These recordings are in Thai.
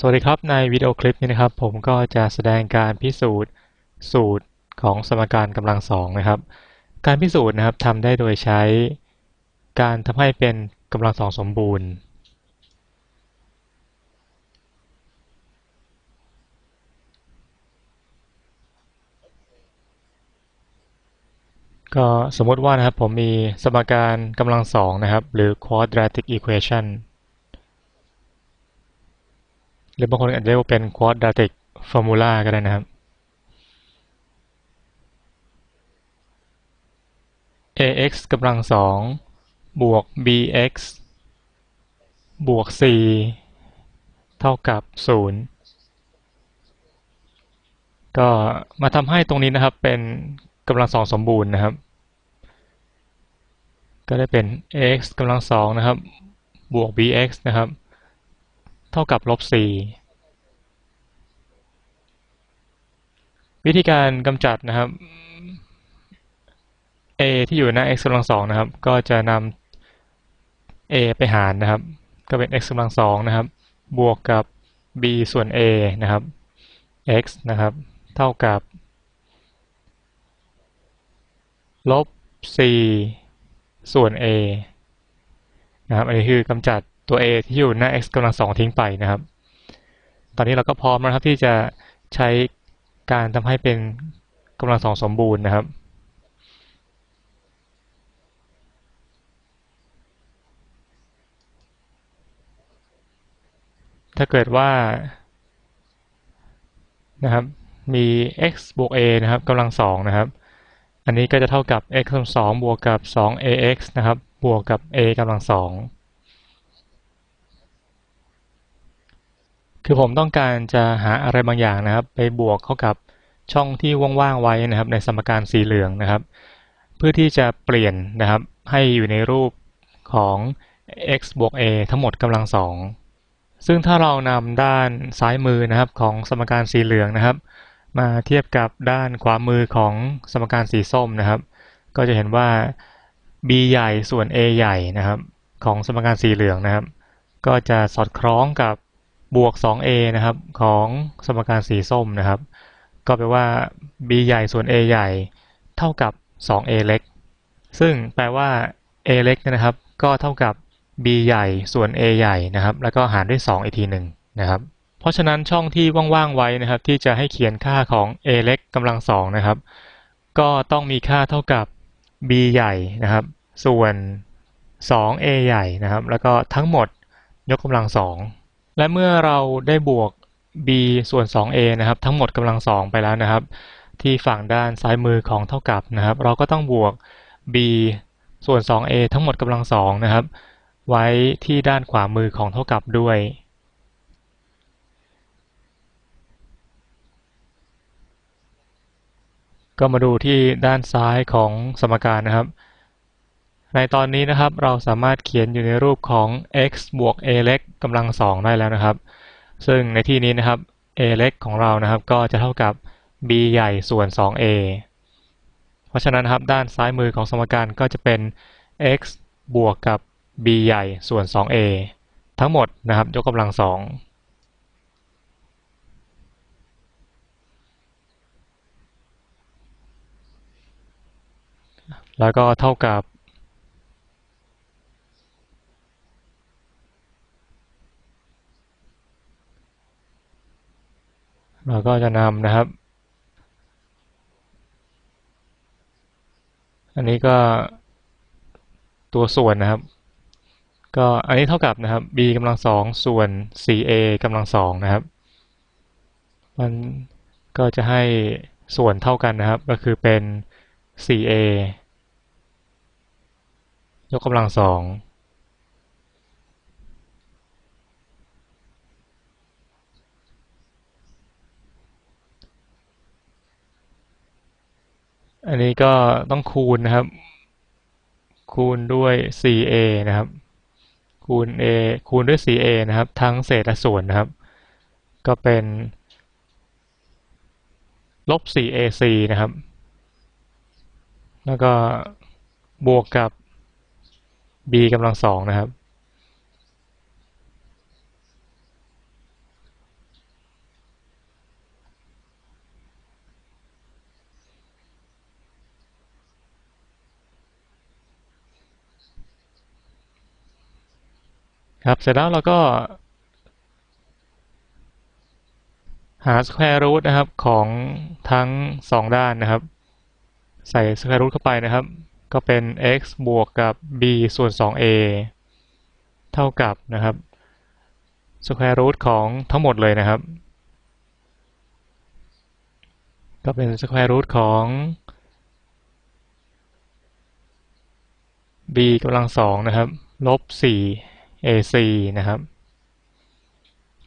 สวัสดีครับ ในวิดีโอคลิปนี้นะครับ ผมก็จะแสดงการพิสูจน์สูตรของสมการกำลังสองนะครับ การพิสูจน์นะครับทำได้โดยใช้การทำให้เป็นกำลังสองสมบูรณ์ ก็สมมติว่านะครับผมมีสมการกำลังสองนะครับ หรือ quadratic equation หรือบางคนอาจจะเรียกว่าเป็น quadratic formula ก็ได้นะครับ ax กำลังสองบวก bx บวก c เท่ากับ 0 ก็มาทำให้ตรงนี้นะครับเป็นกำลังสองสมบูรณ์นะครับ ก็ได้เป็น ax กำลังสองนะครับ บวก bx นะครับ ท่ากับลบ4วิธีการกำจัดนะครับ a ที่อยู่หน้า x กำลังสองนะครับ ก็จะนำ a ไปหารนะครับ ก็เป็น x กำลังสองนะครับ บวกกับ b ส่วน a นะครับ x นะครับ เท่ากับลบ4ส่วน a นะครับ อันนี้คือกำจัด ตัว a ที่อยู่หน้า x กำลังสองทิ้งไปนะครับ ตอนนี้เราก็พร้อมแล้วครับที่จะใช้การทำให้เป็นกำลังสองสมบูรณ์นะครับถ้าเกิดว่านะครับมี x บวก a นะครับกำลังสองนะครับ อันนี้ก็จะเท่ากับ x กำลังสองบวกกับ 2ax นะครับ บวกกับ a กำลังสอง คือผมต้องการจะหาอะไรบางอย่างนะครับ ไปบวกเข้ากับช่องที่ว่างๆไว้นะครับ ในสมการสีเหลืองนะครับ เพื่อที่จะเปลี่ยนนะครับ ให้อยู่ในรูปของ x บวก a ทั้งหมดกำลังสองซึ่งถ้าเรานำด้านซ้ายมือนะครับของสมการสีเหลืองนะครับ มาเทียบกับด้านขวามือของสมการสีส้มนะครับ ก็จะเห็นว่า b ใหญ่ส่วน a ใหญ่นะครับ ของสมการสีเหลืองนะครับ ก็จะสอดคล้องกับ บวก 2a นะครับของสมการสีส้มนะครับ ก็แปลว่า b ใหญ่ส่วน a ใหญ่เท่ากับ 2a เล็ก ซึ่งแปลว่า a เล็กนยนะครับ ก็เท่ากับ b ใหญ่ส่วน a ใหญ่นะครับ แล้วก็หารด้วย 2 อีกทีหนึ่งนะครับ เพราะฉะนั้นช่องที่ว่างๆไว้นะครับ ที่จะให้เขียนค่าของ a เล็กกำลังสองนะครับ ก็ต้องมีค่าเท่ากับ b ใหญ่นะครับ ส่วน 2a ใหญ่นะครับ แล้วก็ทั้งหมดยกกำลังสอง และเมื่อเราได้บวก b ส่วน 2a นะครับ ทั้งหมดกำลังสองไปแล้วนะครับ ที่ฝั่งด้านซ้ายมือของเท่ากับนะครับ เราก็ต้องบวก b ส่วน 2a ทั้งหมดกำลังสองนะครับ ไว้ที่ด้านขวามือของเท่ากับด้วย ก็มาดูที่ด้านซ้ายของสมการนะครับ ในตอนนี้นะครับเราสามารถเขียนอยู่ในรูปของ x บวก a เล็กกำลังสองได้แล้วนะครับ ซึ่งในที่นี้นะครับ a เล็กของเรานะครับ ก็จะเท่ากับ b ใหญ่ส่วน 2a เพราะฉะนั้นครับด้านซ้ายมือของสมการก็จะเป็น x บวกกับ b ใหญ่ส่วน 2a ทั้งหมดนะครับยกกำลังสองแล้วก็เท่ากับ เราก็จะนำนะครับ อันนี้ก็ตัวส่วนนะครับ ก็อันนี้เท่ากับนะครับ b กำลังสองส่วน 4a กำลังสองนะครับ มันก็จะให้ส่วนเท่ากันนะครับ ก็คือเป็น 4a ยกกำลังสอง อันนี้ก็ต้องคูณนะครับ คูณด้วย 4a นะครับ คูณ a คูณด้วย 4a นะครับ ทั้งเศษและส่วนนะครับ ก็เป็นลบ 4ac นะครับ แล้วก็บวกกับ b กำลังสองนะครับ ครับเสร็จแล้วเราก็หา square root นะครับของทั้งสองด้านนะครับ ใส่ square root เข้าไปนะครับ ก็เป็น x บวกกับ b ส่วน 2a เท่ากับนะครับ square root ของทั้งหมดเลยนะครับ ก็เป็น square root ของ b กำลังสองนะครับ ลบ4 ac นะครับ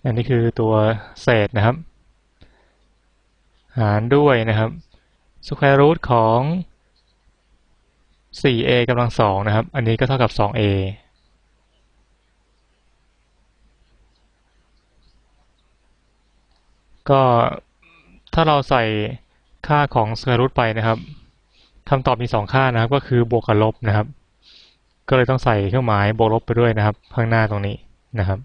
อันนี้คือตัวเศษนะครับ หารด้วยนะครับ square root ของ 4a กำลังสองนะครับ อันนี้ก็เท่ากับ 2a ก็ถ้าเราใส่ค่าของ square root ไปนะครับคำตอบมี 2 ค่านะครับ ก็คือบวกกับลบนะครับ ก็เลยต้องใส่เครื่องหมายบวกลบไปด้วยนะครับ ข้างหน้าตรงนี้นะครับ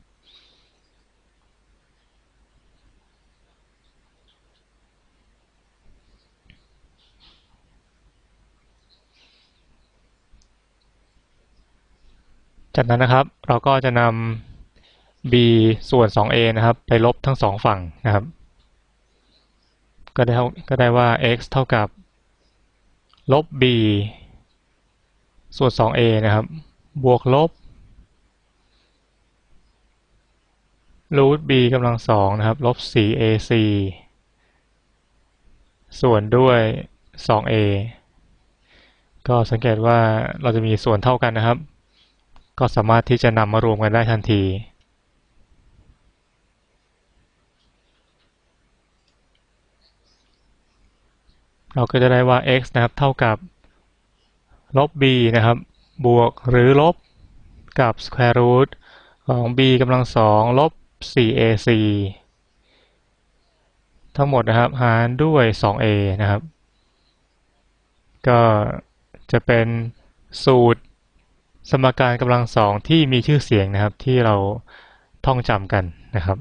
จากนั้นนะครับเราก็จะนำ b ส่วน 2a นะครับ ไปลบทั้งสองฝั่งนะครับ ก็ได้ก็ได้ว่า x เท่ากับลบ b ส่วน 2a นะครับ บวกลบรูท b กำลังสองนะครับ ลบ 4ac ส่วนด้วย 2a ก็สังเกตว่าเราจะมีส่วนเท่ากันนะครับ ก็สามารถที่จะนำมารวมกันได้ทันที เราก็จะได้ว่า x นะครับ เท่ากับ ลบ b นะครับ บวกหรือลบกับ square root ของ b กำลังสองลบ 4ac ทั้งหมดนะครับ หารด้วย 2a นะครับ ก็จะเป็นสูตรสมการกำลังสองที่มีชื่อเสียงนะครับที่เราท่องจำกันนะครับ